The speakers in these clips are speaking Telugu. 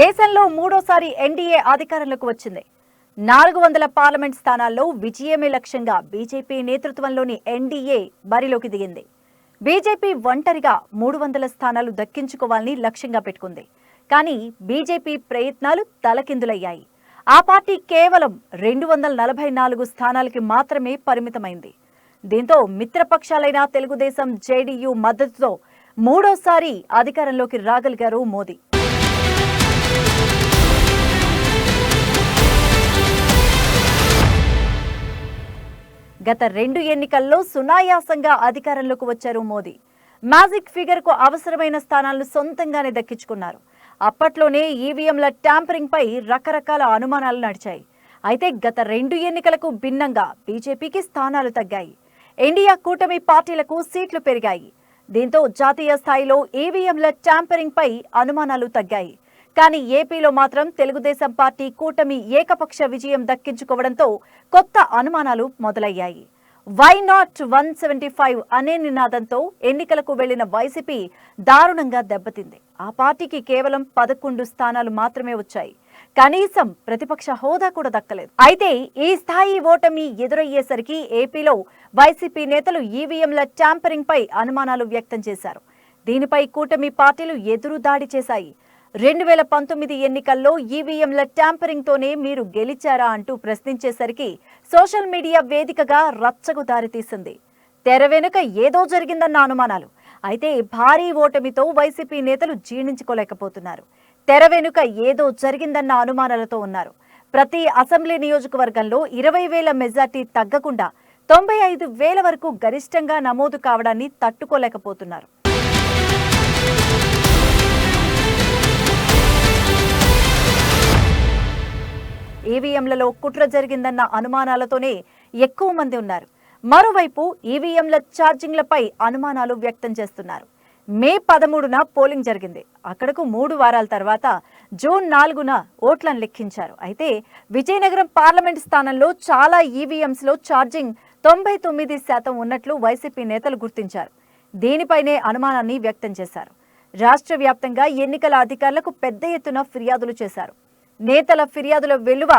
దేశంలో మూడోసారి ఎన్డీఏ అధికారంలోకి వచ్చింది. నాలుగు వందల పార్లమెంట్ స్థానాల్లో విజయమే లక్ష్యంగా బీజేపీ నేతృత్వంలోని ఎన్డీఏ బరిలోకి దిగింది. బీజేపీ ఒంటరిగా మూడు వందల స్థానాలు దక్కించుకోవాలని లక్ష్యంగా పెట్టుకుంది. కానీ బీజేపీ ప్రయత్నాలు తలకిందులయ్యాయి. ఆ పార్టీ కేవలం రెండు వందల నలభై నాలుగు స్థానాలకి మాత్రమే పరిమితమైంది. దీంతో మిత్రపక్షాలైన తెలుగుదేశం జేడీయూ మద్దతుతో మూడోసారి అధికారంలోకి రాగలిగారు మోదీ. గత రెండు ఎన్నికల్లో సునాయాసంగా అధికారంలోకి వచ్చారు మోదీ. మ్యాజిక్ ఫిగర్కు అవసరమైన స్థానాలను సొంతంగానే దక్కించుకున్నారు. అప్పట్లోనే ఈవీఎంల ట్యాంపరింగ్పై రకరకాల అనుమానాలు నడిచాయి. అయితే గత రెండు ఎన్నికలకు భిన్నంగా బీజేపీకి స్థానాలు తగ్గాయి. ఇండియా కూటమి పార్టీలకు సీట్లు పెరిగాయి. దీంతో జాతీయ స్థాయిలో ఈవీఎంల ట్యాంపరింగ్పై అనుమానాలు తగ్గాయి. కానీ ఏపీలో మాత్రం తెలుగుదేశం పార్టీ కూటమి ఏకపక్ష విజయం దక్కించుకోవడంతో కొత్త అనుమానాలు మొదలయ్యాయి. Why not one seventy five అనే నినాదంతో ఎన్నికలకు వెళ్ళిన వైసీపీ దారుణంగా దెబ్బతింది. ఆ పార్టీకి కేవలం పదకొండు స్థానాలు మాత్రమే వచ్చాయి. కనీసం ప్రతిపక్ష హోదా కూడా దక్కలేదు. అయితే ఈ స్థాయి ఓటమి ఎదురయ్యేసరికి ఏపీలో వైసీపీ నేతలు ఈవీఎంల ట్యాంపరింగ్ పై అనుమానాలు వ్యక్తం చేశారు. దీనిపై కూటమి పార్టీలు ఎదురు దాడి చేశాయి. రెండు వేల పంతొమ్మిది ఎన్నికల్లో ఈవీఎంల ట్యాంపరింగ్తోనే మీరు గెలిచారా అంటూ ప్రశ్నించేసరికి సోషల్ మీడియా వేదికగా రచ్చకు దారితీసింది. తెర వెనుక ఏదో జరిగిందన్న అనుమానాలు. అయితే భారీ ఓటమితో వైసీపీ నేతలు జీర్ణించుకోలేకపోతున్నారు. తెర వెనుక ఏదో జరిగిందన్న అనుమానాలతో ఉన్నారు. ప్రతి అసెంబ్లీ నియోజకవర్గంలో ఇరవై వేల మెజార్టీ తగ్గకుండా తొంభై ఐదు వేల వరకు గరిష్టంగా నమోదు కావడాన్ని తట్టుకోలేకపోతున్నారు. ఈవీఎంలలో కుట్ర జరిగిందన్న అనుమానాలతోనే ఎక్కువ మంది ఉన్నారు. మరోవైపు ఈవీఎంల ఛార్జింగ్లపై అనుమానాలు వ్యక్తం చేస్తున్నారు. మే పదమూడున పోలింగ్ జరిగింది. అక్కడకు మూడు వారాల తర్వాత జూన్ నాలుగున ఓట్లను లెక్కించారు. అయితే విజయనగరం పార్లమెంట్ స్థానంలో చాలా ఈవీఎంస్లో ఛార్జింగ్ తొంభై తొమ్మిది శాతం ఉన్నట్లు వైసీపీ నేతలు గుర్తించారు. దీనిపైనే అనుమానాన్ని వ్యక్తం చేశారు. రాష్ట్ర వ్యాప్తంగా ఎన్నికల అధికారులకు పెద్ద ఎత్తున ఫిర్యాదులు చేశారు. నేతల ఫిర్యాదుల వెలువ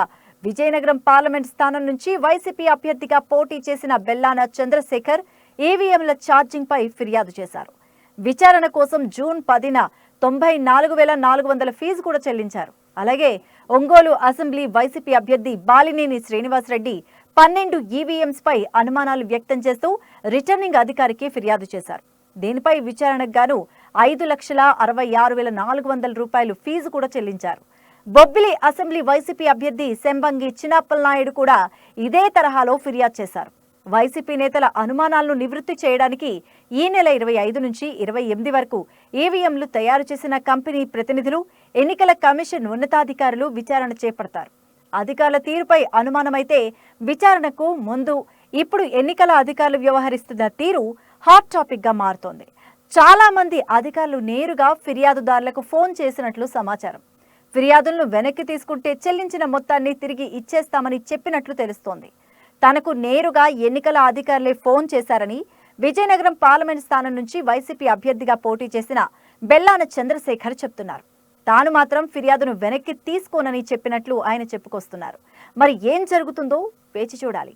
విజయనగరం పార్లమెంట్ స్థానం నుంచి వైసీపీ అభ్యర్థిగా పోటీ చేసిన బెల్లాన చంద్రశేఖర్ ఈవీఎంల ఛార్జింగ్పై ఫిర్యాదు చేశారు. విచారణ కోసం జూన్ పదిన తొంభై నాలుగు వేల నాలుగు వందల ఫీజు కూడా చెల్లించారు. అలాగే ఒంగోలు అసెంబ్లీ వైసీపీ అభ్యర్థి బాలినేని శ్రీనివాసరెడ్డి పన్నెండు ఈవీఎంస్పై అనుమానాలు వ్యక్తం చేస్తూ రిటర్నింగ్ అధికారికి ఫిర్యాదు చేశారు. దీనిపై విచారణకు గాను ఐదు లక్షల అరవై ఆరు వేల నాలుగు వందల రూపాయలు ఫీజు కూడా చెల్లించారు. బొబ్బిలి అసెంబ్లీ వైసీపీ అభ్యర్థి శంబంగి చిన్నప్పల్ నాయుడు కూడా ఇదే తరహాలో ఫిర్యాదు చేశారు. వైసీపీ నేతల అనుమానాలను నివృత్తి చేయడానికి ఈ నెల ఇరవై ఐదు నుంచి ఇరవై ఎనిమిది వరకు ఈవీఎంలు తయారు చేసిన కంపెనీ ప్రతినిధులు ఎన్నికల కమిషన్ ఉన్నతాధికారులు విచారణ చేపడతారు. అధికారుల తీరుపై అనుమానమైతే విచారణకు ముందు ఇప్పుడు ఎన్నికల అధికారులు వ్యవహరిస్తున్న తీరు హాట్ టాపిక్గా మారుతోంది. చాలా మంది అధికారులు నేరుగా ఫిర్యాదుదారులకు ఫోన్ చేసినట్లు సమాచారం. ఫిర్యాదులను వెనక్కి తీసుకుంటే చెల్లించిన మొత్తాన్ని తిరిగి ఇచ్చేస్తామని చెప్పినట్లు తెలుస్తోంది. తనకు నేరుగా ఎన్నికల అధికారులే ఫోన్ చేశారని విజయనగరం పార్లమెంట్ స్థానం నుంచి వైసీపీ అభ్యర్థిగా పోటీ చేసిన బెల్లాన చంద్రశేఖర్ చెప్తున్నారు. తాను మాత్రం ఫిర్యాదును వెనక్కి తీసుకోనని చెప్పినట్లు ఆయన చెప్పుకొస్తున్నారు. మరి ఏం జరుగుతుందో వేచి చూడాలి.